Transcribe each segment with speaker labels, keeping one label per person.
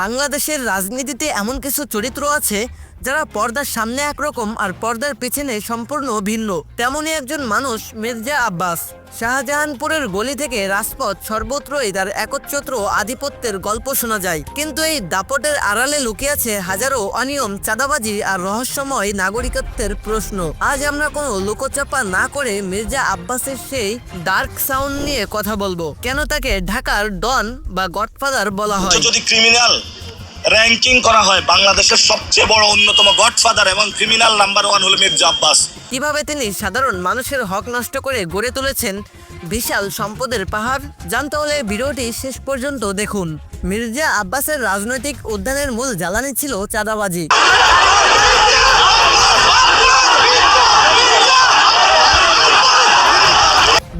Speaker 1: বাংলাদেশের রাজনীতিতে এমন কিছু চরিত্র আছে যারা পর্দার সামনে একরকম আর পর্দার পেছনে সম্পূর্ণ ভিন্ন। তেমনই একজন মানুষ মির্জা আব্বাস। শাহজাহানপুরের গলি থেকে রাজপথ সর্বত্রই তার একচ্ছত্র আধিপত্যের গল্প শোনা যায়। কিন্তু এই দাপটের আড়ালে লুকিয়ে আছে হাজারো অনিয়ম, চাঁদাবাজি আর রহস্যময় নাগরিকত্বের প্রশ্ন। আজ আমরা কোনো লোকচাপা না করে মির্জা আব্বাসের সেই ডার্ক সাউন্ড নিয়ে কথা বলব। কেন তাকে ঢাকার ডন বা গডফাদার বলা হয়?
Speaker 2: যদি ক্রিমিনাল র্যাঙ্কিং করা হয় বাংলাদেশের সবচেয়ে বড় অন্যতম গডফাদার এবং ক্রিমিনাল নাম্বার ওয়ান হল মির্জা আব্বাস।
Speaker 1: কীভাবে তিনি সাধারণ মানুষের হক নষ্ট করে গড়ে তুলেছেন বিশাল সম্পদের পাহাড়, জানতে হলে ভিডিওটি শেষ পর্যন্ত দেখুন। মির্জা আব্বাসের রাজনৈতিক উদ্যানের মূল জ্বালানি ছিল চাঁদাবাজি।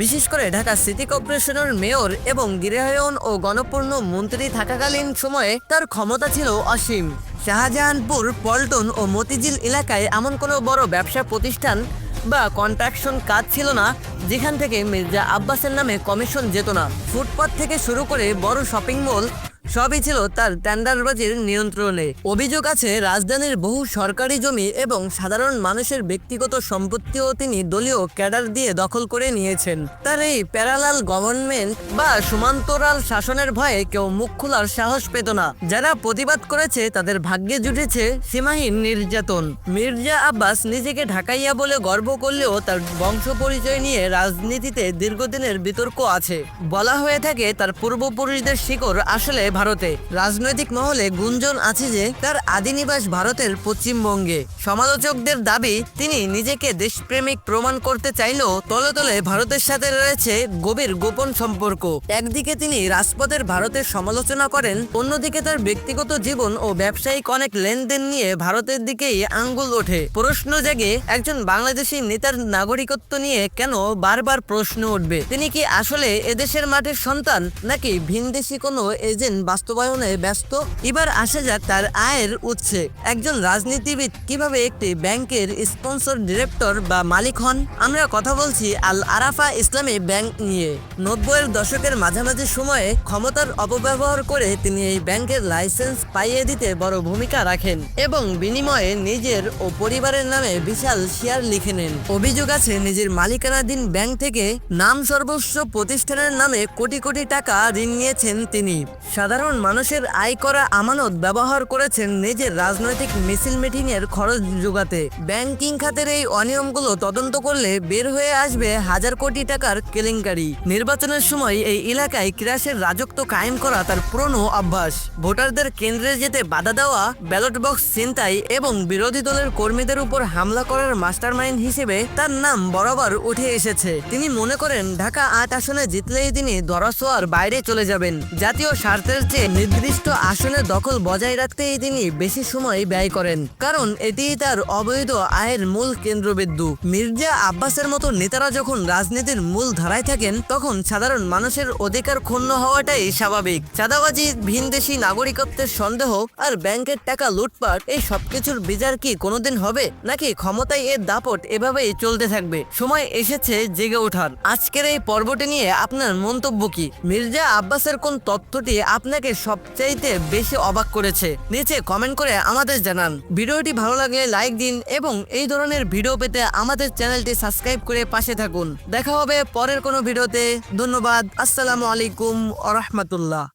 Speaker 1: বিশেষ করে ঢাকা সিটি কর্পোরেশনের মেয়র এবং গৃহায়ন ও গণপূর্ণ মন্ত্রী থাকাকালীন সময়ে তার ক্ষমতা ছিল অসীম। শাহজাহানপুর, পল্টন ও মতিঝিল এলাকায় এমন কোনো বড় ব্যবসা প্রতিষ্ঠান বা কন্ট্রাকশন কাজ ছিল না, যেখান থেকে মির্জা আব্বাসের নামে কমিশন যেত না। ফুটপাথ থেকে শুরু করে বড় শপিং মল সবই ছিল তার টেন্ডারবাজির নিয়ন্ত্রণে। অভিযোগ আছে, রাজধানীর বহু সরকারি জমি এবং সাধারণ মানুষের ব্যক্তিগত সম্পত্তিও তিনি দলীয় ক্যাডার দিয়ে দখল করে নিয়েছেন। তার এই প্যারালাল গভর্নমেন্ট বা সমান্তরাল শাসনের ভয়ে কেউ মুখ খোলার সাহস পেত না। যারা প্রতিবাদ করেছে, তাদের ভাগ্যে জুটেছে সীমাহীন নির্যাতন। মির্জা আব্বাস নিজেকে ঢাকাইয়া বলে গর্ব করলেও তার বংশ পরিচয় নিয়ে রাজনীতিতে দীর্ঘদিনের বিতর্ক আছে। বলা হয়ে থাকে, তার পূর্বপুরুষদের শিকড় আসলে ভারতে। রাজনৈতিক মহলে গুঞ্জন আছে যে, তার আদিনিবাস ভারতের পশ্চিমবঙ্গে। সমালোচকদের দাবি, তিনি নিজেকে দেশপ্রেমিক প্রমাণ করতে চাইলেও তলে তলে ভারতের সাথে রয়েছে গভীর গোপন সম্পর্ক। একদিকে তিনি রাজপথের ভারতের সমালোচনা করেন, অন্যদিকে তার ব্যক্তিগত জীবন ও ব্যবসায়িক অনেক লেনদেন নিয়ে ভারতের দিকেই আঙ্গুল ওঠে। প্রশ্ন জাগে একজন বাংলাদেশি নেতার নাগরিকত্ব নিয়ে কেন বারবার প্রশ্ন উঠবে? তিনি কি আসলে এদেশের মাঠের সন্তান, নাকি ভিনদেশি কোনো এজেন্ট বাস্তবায়নে ব্যস্ত। এবার আসা যাক তার আয়ের উৎসে। একজন রাজনীতিবিদ কীভাবে একটি ব্যাংকের স্পন্সর, ডিরেক্টর বা মালিক হন? আমরা কথা বলছি আল আরাফা ইসলামী ব্যাংক নিয়ে। নব্বইয়ের দশকের মাঝামাঝি সময়ে ক্ষমতার অপব্যবহার করে তিনি এই ব্যাংকের লাইসেন্স পাইয়ে দিতে বড় ভূমিকা রাখেন এবং বিনিময়ে নিজের ও পরিবারের নামে বিশাল শেয়ার লিখে নেন। অভিযোগ আছে, নিজের মালিকানাধীন ব্যাংক থেকে নাম সর্বস্ব প্রতিষ্ঠানের নামে কোটি কোটি টাকা ঋণ নিয়েছেন তিনি। সাধারণ মানুষের আয় করা আমানত ব্যবহার করেছেন নিজের রাজনৈতিক মিছিল মিটিং এর খরচ যোগাতে। ব্যাংকিং খাতের এই অনিয়মগুলো তদন্ত করলে বের হয়ে আসবে হাজার কোটি টাকার কেলেঙ্কারি। নির্বাচনের সময় এই এলাকায় ক্রাশের রাজত্ব কায়েম করা তার পুরনো অভ্যাস। ভোটারদের কেন্দ্রে যেতে বাধা দেওয়া, ব্যালট বক্স ছিনতাই এবং বিরোধী দলের কর্মীদের উপর হামলা করার মাস্টারমাইন্ড হিসেবে তার নাম বরাবর উঠে এসেছে। তিনি মনে করেন, ঢাকা আট আসনে জিতলেই তিনি দরাসোয়ার বাইরে চলে যাবেন। জাতীয় স্বার্থের চেয়ে নির্দিষ্ট আসনে দখল বজায় রাখতেই তিনি বেশি সময় ব্যয় করেন। কারণ এটি তার অবৈধ আয়ের মূল কেন্দ্রবিন্দু। মির্জা আব্বাসের মতো নেতারা যখন রাজনীতির মূল ধারায় থাকেন, তখন সাধারণ মানুষের অধিকার ক্ষুণ্ণ হওয়াটাই স্বাভাবিক। চাঁদাবাজি, ভিনদেশি নাগরিকত্বের সন্দেহ আর ব্যাংকের টাকা লুটপাট, এই সবকিছুর বিচার কি কোনোদিন হবে? নাকি ক্ষমতায় এর দাপট এভাবেই চলতে থাকবে? সময় এসেছে জেগে ওঠার। আজকের এই পর্বটি নিয়ে আপনার মন্তব্য কি? মির্জা আব্বাসের কোন তথ্যটি আপনাকে সবচাইতে বেশি অবাক করেছে। নিচে কমেন্ট করে আমাদের জানান। ভিডিওটি ভালো লাগলে লাইক দিন এবং এই ধরনের ভিডিও পেতে আমাদের চ্যানেলটি সাবস্ক্রাইব করে পাশে থাকুন। দেখা হবে পরের কোনো ভিডিওতে। ধন্যবাদ। আসসালামু আলাইকুম আ